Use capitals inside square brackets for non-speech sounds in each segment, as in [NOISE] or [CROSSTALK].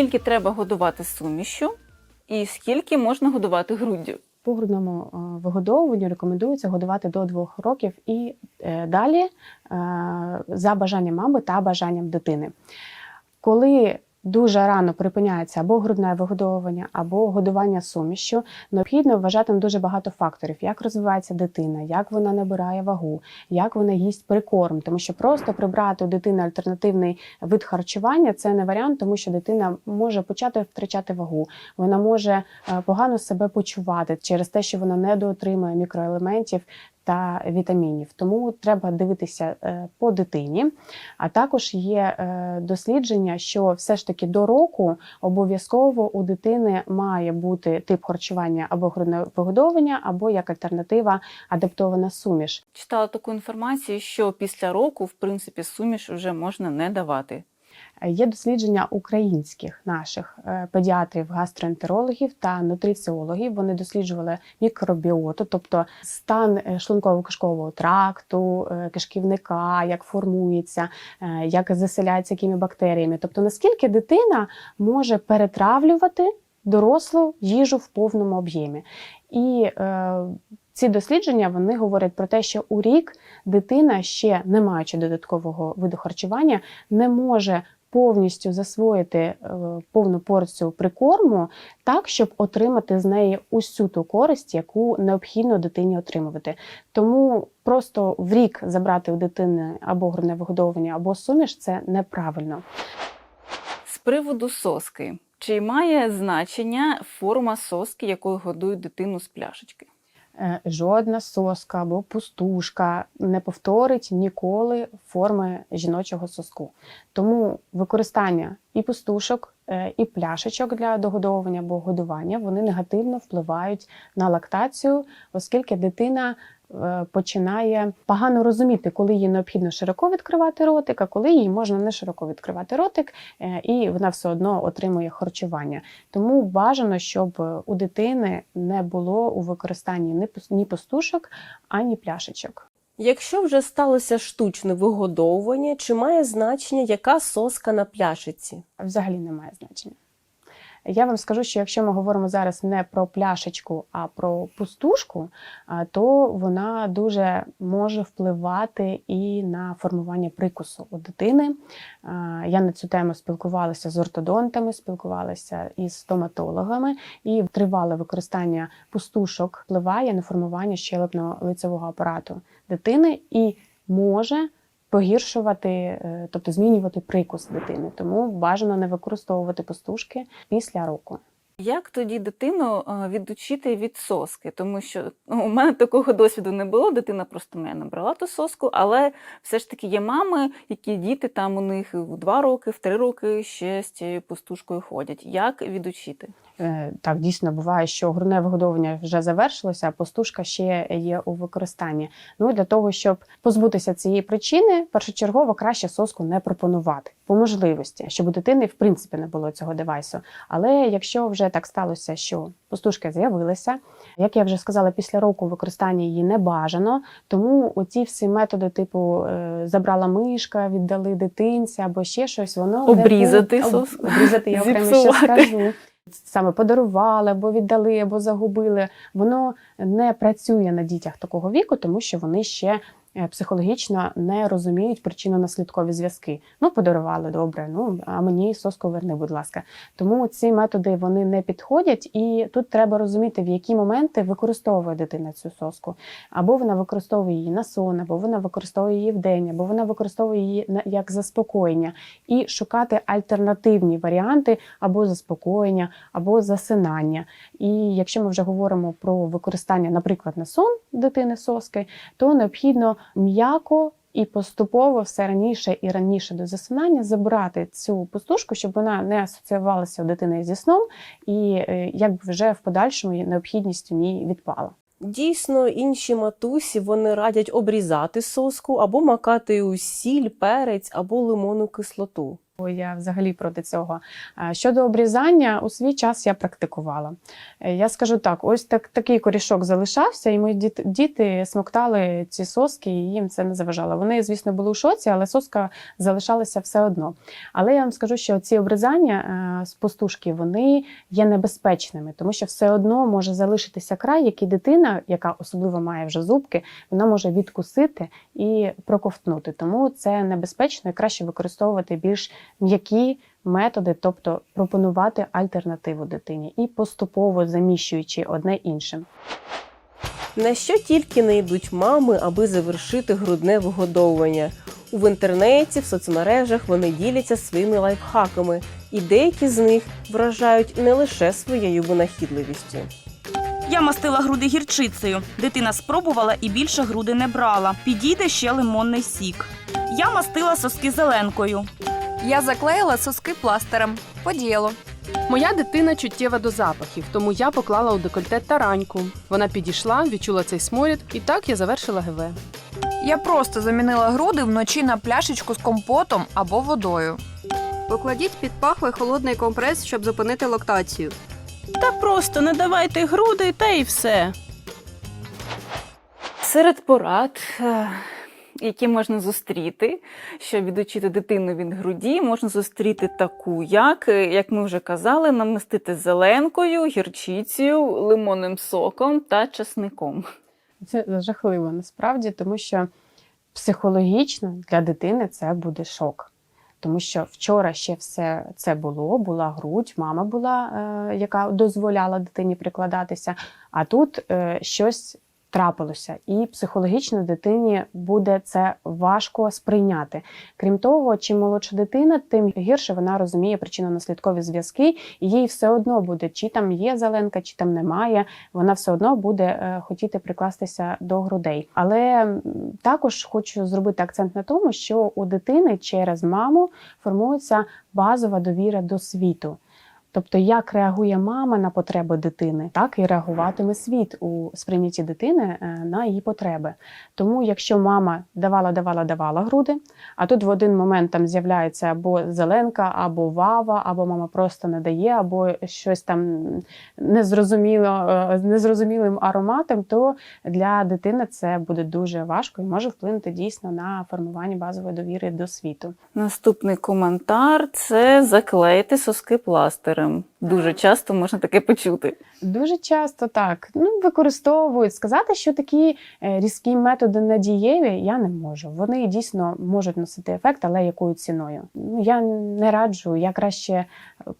Скільки треба годувати сумішю і скільки можна годувати груддю? По грудному е, вигодовуванню рекомендується годувати до двох років і е, далі е, за бажанням мами та бажанням дитини. Коли дуже рано припиняється або грудне вигодовування, або годування сумішю, необхідно вважати на дуже багато факторів, як розвивається дитина, як вона набирає вагу, як вона їсть прикорм, тому що просто прибрати у дитини альтернативний вид харчування це не варіант, тому що дитина може почати втрачати вагу, вона може е, погано себе почувати через те, що вона недоотримує мікроелементів та вітамінів. Тому треба дивитися е, по дитині. А також є е, дослідження, що все ж таки до року обов'язково у дитини має бути тип харчування або грудне або як альтернатива адаптована суміш. Читала таку інформацію, що після року, в принципі, суміш вже можна не давати. Є дослідження українських наших е, педіатрів, гастроентерологів та нутриціологів. Вони досліджували мікробіоту, тобто стан е, шлунково-кишкового тракту, е, кишківника, як формується, як заселяється якими бактеріями. Тобто, наскільки дитина може перетравлювати дорослу їжу в повному об'ємі. І е, ці дослідження вони говорять про те, що у рік дитина, ще не маючи додаткового виду харчування, не може повністю засвоїти е, повну порцію прикорму так, щоб отримати з неї усю ту користь, яку необхідно дитині отримувати. Тому просто в рік забрати у дитини або грудне вигодовування, або суміш це неправильно. З приводу соски. Чи має значення форма соски, якою годують дитину з пляшечки? Е, Жодна соска або пустушка не повторить ніколи форми жіночого соску. Тому використання і пустушок, е, і пляшечок для догодовування або годування вони негативно впливають на лактацію, оскільки дитина починає погано розуміти, коли їй необхідно широко відкривати ротик, а коли їй можна не широко відкривати ротик, е, і вона все одно отримує харчування. Тому бажано, щоб у дитини не було у використанні ні пустушок, ані пляшечок. Якщо вже сталося штучне вигодовування, чи має значення, яка соска на пляшиці? Взагалі немає значення. Я вам скажу, що якщо ми говоримо зараз не про пляшечку, а про пустушку, то вона дуже може впливати і на формування прикусу у дитини. Я на цю тему спілкувалася з ортодонтами, спілкувалася із стоматологами, і тривале використання пустушок впливає на формування щелепно-лицевого апарату дитини і може погіршувати, е, тобто змінювати прикус дитини. Тому бажано не використовувати пустушки після року. Як тоді дитину е, відучити від соски? Тому що ну, у мене такого досвіду не було, дитина просто не набрала ту соску, але все ж таки є мами, які діти там у них в два роки, в три роки ще з цією пустушкою ходять. Як відучити? Е, Так, дійсно буває, що грудне вигодовування вже завершилося, а пустушка ще є у використанні. Ну для того, щоб позбутися цієї причини, першочергово краще соску не пропонувати по можливості, щоб у дитини в принципі не було цього девайсу. Але якщо вже так сталося, що пустушки з'явилися, як я вже сказала, після року використання її не бажано, тому оці всі методи, типу е, забрала мишка, віддали дитинця або ще щось, воно Обрізати пу- соску. обрізати я [LAUGHS] окремо ще скажу. Саме подарували, або віддали, або загубили. Воно не працює на дітях такого віку, тому що вони ще психологічно не розуміють причинно-наслідкові зв'язки. Ну, подарували добре, ну а мені соску верни, будь ласка. Тому ці методи вони не підходять, і тут треба розуміти, в які моменти використовує дитина цю соску. Або вона використовує її на сон, або вона використовує її вдень, або вона використовує її як заспокоєння, і шукати альтернативні варіанти або заспокоєння, або засинання. І якщо ми вже говоримо про використання, наприклад, на сон дитини соски, то необхідно м'яко. І поступово все раніше і раніше до засинання забрати цю пустушку, щоб вона не асоціювалася у дитини зі сном, і е, якби вже в подальшому необхідність у ній відпала. Дійсно, інші матусі вони радять обрізати соску або макати у сіль, перець або лимонну кислоту. Я взагалі проти цього. Е, Щодо обрізання, у свій час я практикувала. Е, Я скажу так: ось так, такий корішок залишався, і мої діти, смоктали ці соски, і їм це не заважало. Вони, звісно, були у шоці, але соска залишалася все одно. Але я вам скажу, що ці обрізання е, з пустушки вони є небезпечними, тому що все одно може залишитися край, який дитина, яка особливо має вже зубки, вона може відкусити і проковтнути. Тому це небезпечно і краще використовувати більш м'які методи, тобто пропонувати альтернативу дитині і поступово заміщуючи одне іншим. На що тільки не йдуть мами, аби завершити грудне вигодовування. В інтернеті, в соцмережах вони діляться своїми лайфхаками, і деякі з них вражають не лише своєю винахідливістю. Я мастила груди гірчицею. Дитина спробувала і більше груди не брала. Підійде ще лимонний сік. Я мастила соски зеленкою. Я заклеїла соски пластирем. Подіяло. Моя дитина чуттєва до запахів, тому я поклала у декольте тараньку. Вона підійшла, відчула цей сморід, і так я завершила ГВ. Я просто замінила груди вночі на пляшечку з компотом або водою. Покладіть під пахви холодний компрес, щоб зупинити лактацію. Та просто не давайте груди, та і все. Серед порад, е, які можна зустріти, щоб відучити дитину від груді, можна зустріти таку, як, як ми вже казали, намастити зеленкою, гірчицею, лимонним соком та часником. Це жахливо насправді, тому що психологічно для дитини це буде шок. Тому що вчора ще все це було, була грудь, мама була, е, яка дозволяла дитині прикладатися, а тут е, щось трапилося, і психологічно дитині буде це важко сприйняти. Крім того, чим молодша дитина, тим гірше вона розуміє причинно-наслідкові зв'язки, і їй все одно буде, чи там є зеленка, чи там немає. Вона все одно буде е, хотіти прикластися до грудей. Але також хочу зробити акцент на тому, що у дитини через маму формується базова довіра до світу. Тобто, як реагує мама на потреби дитини, так і реагуватиме світ у сприйнятті дитини е, на її потреби. Тому, якщо мама давала, давала, давала груди, а тут в один момент там з'являється або зеленка, або вава, або мама просто не дає, або щось там незрозуміло, е, з незрозумілим ароматом, то для дитини це буде дуже важко і може вплинути дійсно на формування базової довіри до світу. Наступний коментар це заклеїти соски пластирем. Дуже часто можна таке почути. Дуже часто так ну, використовують. Сказати, що такі е, різкі методи надієві, я не можу. Вони дійсно можуть носити ефект, але якою ціною? Ну я не раджу. Я краще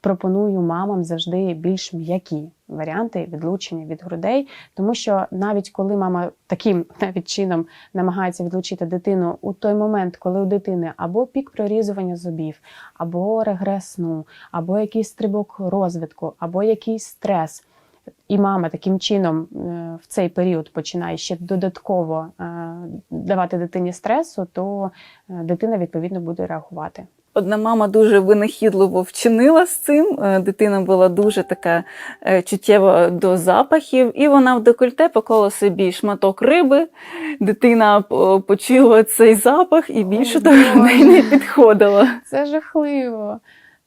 пропоную мамам завжди більш м'які варіанти відлучення від грудей, тому що навіть коли мама таким [LAUGHS] навіть чином намагається відлучити дитину у той момент, коли у дитини або пік прорізування зубів, або регрес сну, або якийсь стрибок розвитку, або якийсь стрес. І мама таким чином е, в цей період починає ще додатково е, давати дитині стресу, то е, дитина відповідно буде реагувати. Одна мама дуже винахідливо вчинила з цим. Е, Дитина була дуже така е, чуттєва до запахів, і вона в декольте поклала собі шматок риби. Дитина почула цей запах і більше того не підходила. Це жахливо.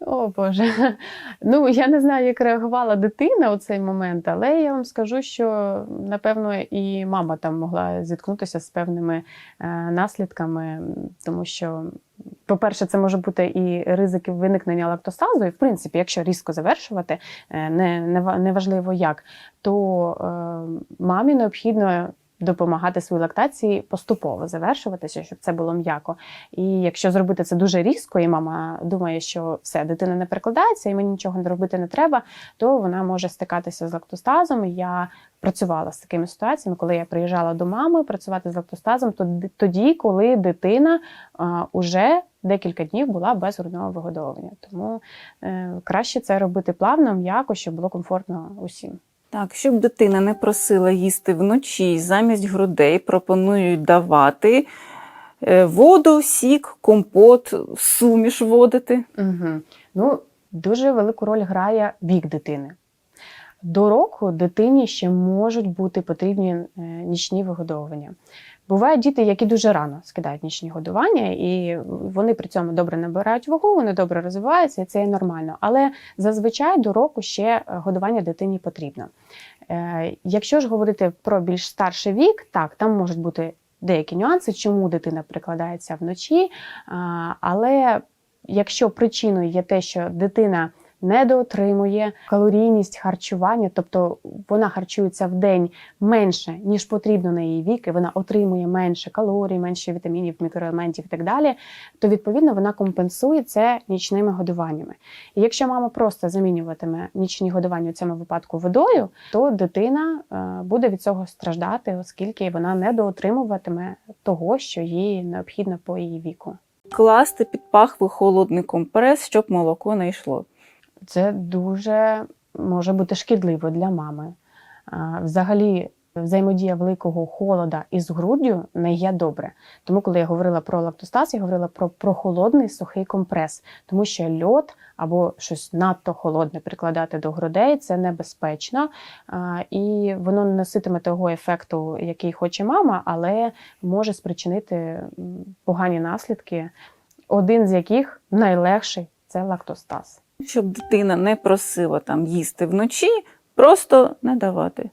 О Боже. [LAUGHS] Ну я не знаю, як реагувала дитина у цей момент, але я вам скажу, що напевно і мама там могла зіткнутися з певними е, наслідками, тому що. По-перше, це може бути і ризики виникнення лактостазу, і в принципі, якщо різко завершувати, е, не, не, ва- неважливо як, то е, мамі необхідно допомагати своїй лактації поступово завершуватися, щоб це було м'яко. І якщо зробити це дуже різко, і мама думає, що все, дитина не перекладається, і мені нічого не робити не треба, то вона може стикатися з лактостазом. Я працювала з такими ситуаціями, коли я приїжджала до мами працювати з лактостазом, то тоді, коли дитина уже декілька днів була без грудного вигодовування. Тому е, краще це робити плавно, м'яко, щоб було комфортно усім. Так, щоб дитина не просила їсти вночі, замість грудей пропонують давати е, воду, сік, компот, суміш водити. Угу. Ну, дуже велику роль грає вік дитини. До року дитині ще можуть бути потрібні е, нічні вигодовування. Бувають діти, які дуже рано скидають нічні годування, і вони при цьому добре набирають вагу, вони добре розвиваються, і це є нормально. Але зазвичай до року ще е, годування дитині потрібно. Е, Якщо ж говорити про більш старший вік, так, там можуть бути деякі нюанси, чому дитина прикладається вночі. Але якщо причиною є те, що дитина недоотримує калорійність харчування, тобто вона харчується в день менше, ніж потрібно на її вік, і вона отримує менше калорій, менше вітамінів, мікроелементів і так далі, то відповідно вона компенсує це нічними годуваннями. І якщо мама просто замінюватиме нічні годування у цьому випадку водою, то дитина е, буде від цього страждати, оскільки вона недоотримуватиме того, що їй необхідно по її віку. Класти під пахви холодний компрес, щоб молоко не йшло. Це дуже може бути шкідливо для мами. Взагалі, взаємодія великого холода із груддю не є добре. Тому, коли я говорила про лактостаз, я говорила про прохолодний сухий компрес, тому що льод або щось надто холодне прикладати до грудей це небезпечно, і воно не носитиме того ефекту, який хоче мама, але може спричинити погані наслідки, один з яких найлегший це лактостаз. Щоб дитина не просила там їсти вночі, просто не давати.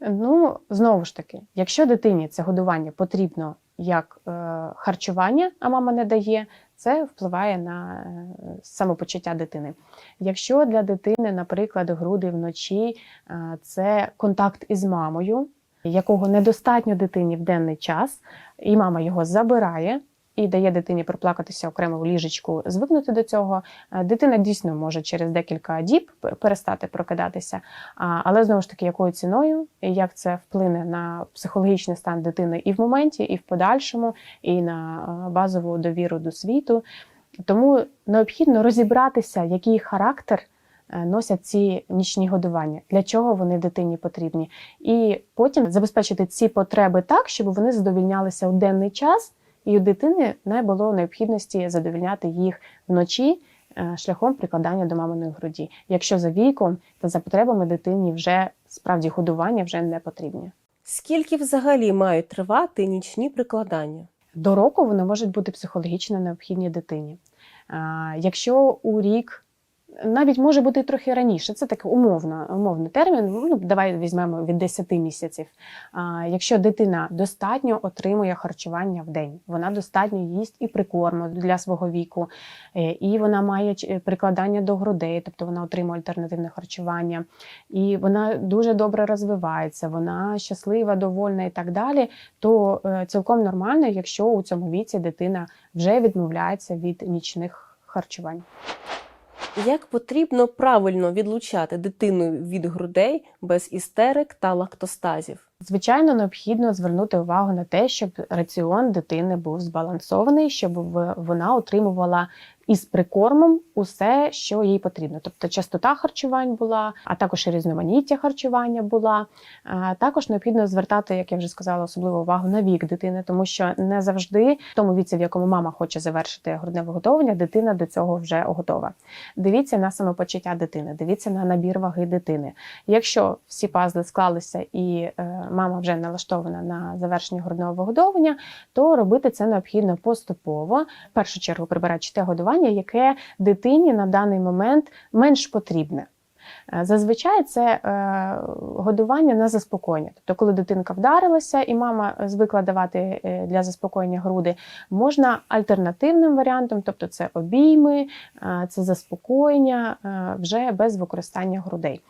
Ну, знову ж таки, якщо дитині це годування потрібно як е, харчування, а мама не дає, це впливає на е, самопочуття дитини. Якщо для дитини, наприклад, груди вночі е, це контакт із мамою, якого недостатньо дитині в денний час, і мама його забирає. І дає дитині проплакатися окремо в ліжечку, звикнути до цього. Е, Дитина дійсно може через декілька діб перестати прокидатися. Але знову ж таки, якою ціною, і як це вплине на психологічний стан дитини і в моменті, і в подальшому, і на е, базову довіру до світу. Тому необхідно розібратися, який характер е, носять ці нічні годування, для чого вони дитині потрібні, і потім забезпечити ці потреби так, щоб вони задовільнялися у денний час, і у дитини не було необхідності задовільняти їх вночі е, шляхом прикладання до маминої груді. Якщо за віком та за потребами дитині вже справді годування вже не потрібні. Скільки взагалі мають тривати нічні прикладання? До року вони можуть бути психологічно необхідні дитині. Якщо у рік, навіть може бути трохи раніше, це такий умовно, умовний термін. Ну, давай візьмемо від 10 місяців. А, Якщо дитина достатньо отримує харчування в день, вона достатньо їсть і прикорму для свого віку, е, і вона має прикладання до грудей, тобто вона отримує альтернативне харчування, і вона дуже добре розвивається, вона щаслива, довольна і так далі, то е, цілком нормально, якщо у цьому віці дитина вже відмовляється від нічних харчувань. Як потрібно правильно відлучати дитину від грудей без істерик та лактостазів? Звичайно, необхідно звернути увагу на те, щоб раціон дитини був збалансований, щоб вона отримувала із прикормом усе, що їй потрібно. Тобто частота харчувань була, а також і різноманіття харчування була. Також необхідно звертати, як я вже сказала, особливу увагу на вік дитини, тому що не завжди в тому віці, в якому мама хоче завершити грудне виготовлення, дитина до цього вже готова. Дивіться на самопочуття дитини, дивіться на набір ваги дитини. Якщо всі пазли склалися і е, мама вже налаштована на завершення грудного вигодовування, то робити це необхідно поступово. В першу чергу прибираючи те годування, яке дитині на даний момент менш потрібне. Е, Зазвичай це е, годування на заспокоєння. Тобто, коли дитинка вдарилася і мама звикла давати е, для заспокоєння груди, можна альтернативним варіантом, тобто це обійми, е, це заспокоєння е, вже без використання грудей.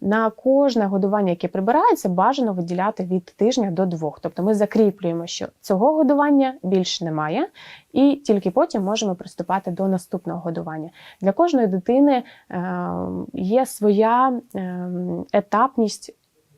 На кожне годування, яке прибирається, бажано виділяти від тижня до двох. Тобто ми закріплюємо, що цього годування більш немає, і тільки потім можемо приступати до наступного годування. Для кожної дитини е, є своя е, етапність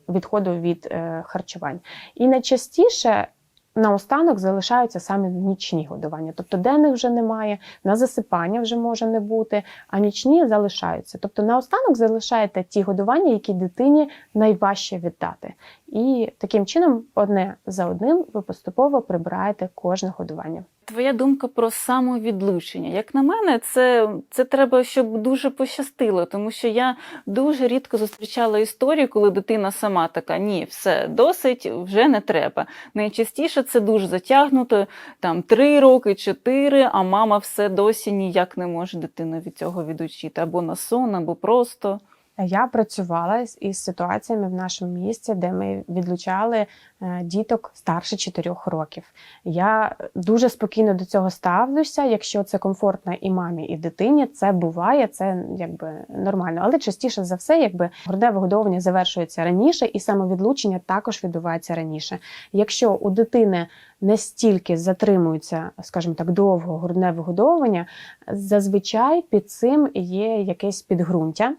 відходу від е, харчувань. І найчастіше наостанок залишаються саме нічні годування. Тобто денних вже немає, на засипання вже може не бути, а нічні залишаються. Тобто наостанок залишаєте ті годування, які дитині найважче віддати. І таким чином, одне за одним, ви поступово прибираєте кожне годування. Твоя думка про самовідлучення. Як на мене, це, це треба, щоб дуже пощастило, тому що я дуже рідко зустрічала історію, коли дитина сама така: ні, все досить, вже не треба. Найчастіше це дуже затягнуто, там три роки, чотири, а мама все досі ніяк не може дитину від цього відучити або на сон, або просто. Я працювала із ситуаціями в нашому місті, де ми відлучали е, діток старше 4 років. Я дуже спокійно до цього ставлюся. Якщо це комфортно і мамі, і дитині, це буває, це якби нормально. Але частіше за все, якби грудне вигодовування завершується раніше, і самовідлучення також відбувається раніше. Якщо у дитини не стільки затримується, скажімо так, довго грудне вигодовування, зазвичай під цим є якесь підґрунтя.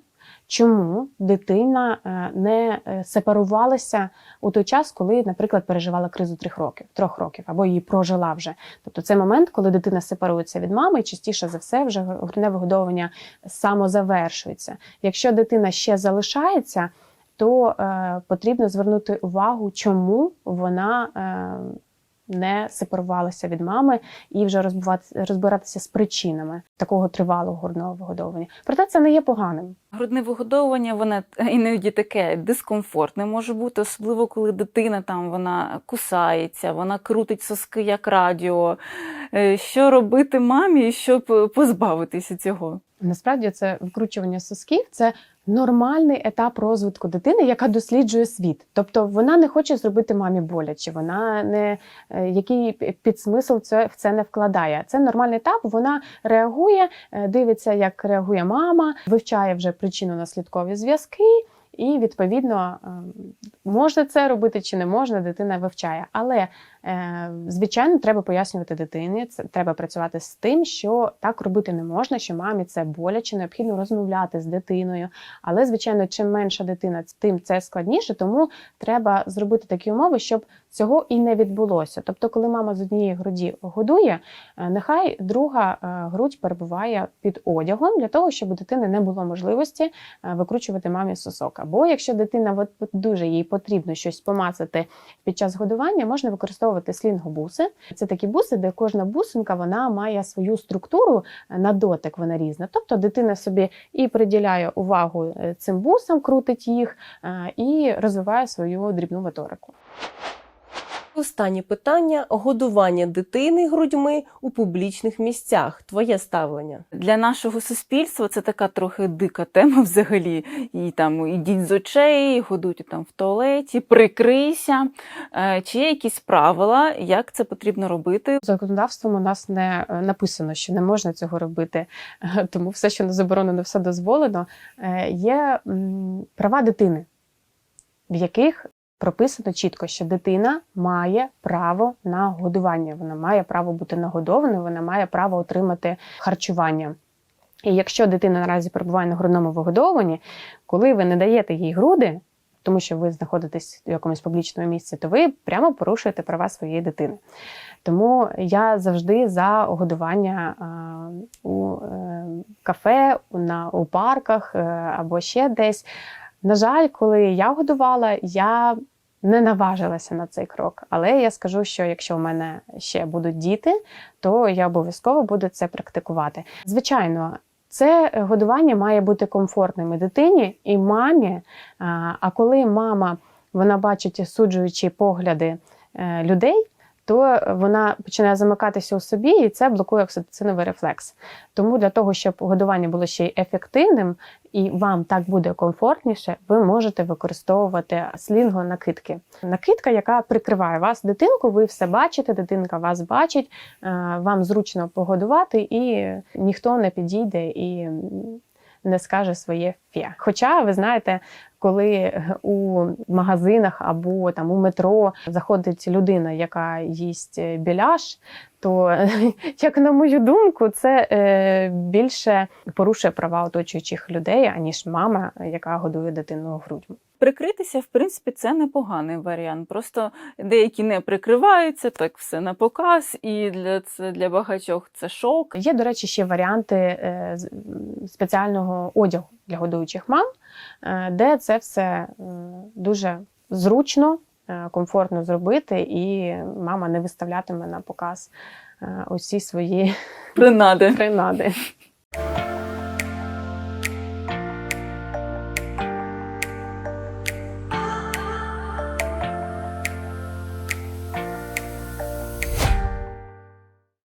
Чому дитина е, не е, сепарувалася у той час, коли, наприклад, переживала кризу трьох років, трьох років, або її прожила вже? Тобто це момент, коли дитина сепарується від мами, і частіше за все вже грудне вигодовування самозавершується. Якщо дитина ще залишається, то е, потрібно звернути увагу, чому вона е, не сепарувалася від мами і вже розбиратися з причинами такого тривалого грудного вигодовування. Проте це не є поганим. Грудне вигодовування, воно іноді таке дискомфортне може бути, особливо коли дитина там вона кусається, вона крутить соски як радіо. Е, Що робити мамі, щоб позбавитися цього? Насправді це викручування сосків це нормальний етап розвитку дитини, яка досліджує світ. Тобто вона не хоче зробити мамі боляче, вона не е, який підсмисл це в це не вкладає. Це нормальний етап. Вона реагує, е, дивиться, як реагує мама, вивчає вже причину наслідкові зв'язки. І відповідно ем, можна це робити чи не можна, дитина вивчає. Але е, звичайно, треба пояснювати дитині. Це треба працювати з тим, що так робити не можна, що мамі це боляче, необхідно розмовляти з дитиною. Але звичайно, чим менша дитина, тим це складніше. Тому треба зробити такі умови, щоб цього і не відбулося. Тобто, коли мама з однієї груді годує, е, нехай друга е, грудь перебуває під одягом для того, щоб у дитини не було можливості викручувати мамі сосок. Або якщо дитина от дуже їй потрібно щось помацати під час годування, можна використовувати слінгобуси. Це такі буси, де кожна бусинка вона має свою структуру е, на дотик, вона різна. Тобто дитина собі і приділяє увагу е, цим бусам, крутить їх е, і розвиває свою дрібну моторику. Останнє питання годування дитини грудьми у публічних місцях. Твоє ставлення. Для нашого суспільства це така трохи дика тема [LAUGHS] взагалі. І там ідіть з очей, годуйте там в туалеті, прикрийся. Е, Чи є якісь правила, як це потрібно робити? Законодавством у нас не е, написано, що не можна цього робити, Е, тому все, що не заборонено, все дозволено. Є права дитини, в яких прописано чітко, що дитина має право на годування, вона має право бути нагодованою, вона має право отримати харчування. І якщо дитина наразі перебуває на грудному вигодовуванні, коли ви не даєте їй груди, тому що ви знаходитесь в якомусь публічному місці, то ви прямо порушуєте права своєї дитини. Тому я завжди за годування у е, кафе, у- парках е, або ще десь. На жаль, коли я годувала, я не наважилася на цей крок. Але я скажу, що якщо в мене ще будуть діти, то я обов'язково буду це практикувати. Звичайно, це годування має бути комфортним і дитині, і мамі. А коли мама вона бачить суджуючі погляди е, людей, то вона починає замикатися у собі, і це блокує окситоциновий рефлекс. Тому для того, щоб годування було ще й ефективним і вам так буде комфортніше, ви можете використовувати слінго-накидки. Накидка, яка прикриває вас дитинку, ви все бачите, дитинка вас бачить, е, вам зручно погодувати, і ніхто не підійде і не скаже своє фє. Хоча ви знаєте, коли у магазинах або там у метро заходить людина, яка їсть біляш, то, [LAUGHS] як на мою думку, це е, більше порушує права оточуючих людей, аніж мама, яка годує дитину грудьми. Прикритися, в принципі, це непоганий варіант. Просто деякі не прикриваються, так все на показ, і для це для багатьох це шок. Є, до речі, ще варіанти е, спеціального одягу для годуючих мам, е, де це все е, дуже зручно, е, комфортно зробити, і мама не виставлятиме на показ усі свої Принади. [LAUGHS] принади.